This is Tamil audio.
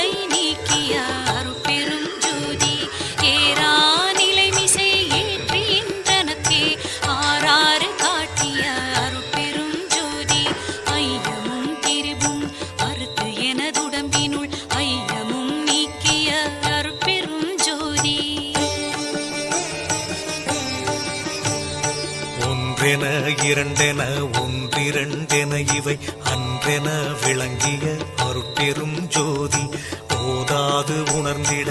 नहीं किया। ஒன்றென இரண்டென ஒன்றிரண்டென இவை அன்றென விளங்கிய அருட்பெரும் ஜோதி போதாது உணர்ந்திட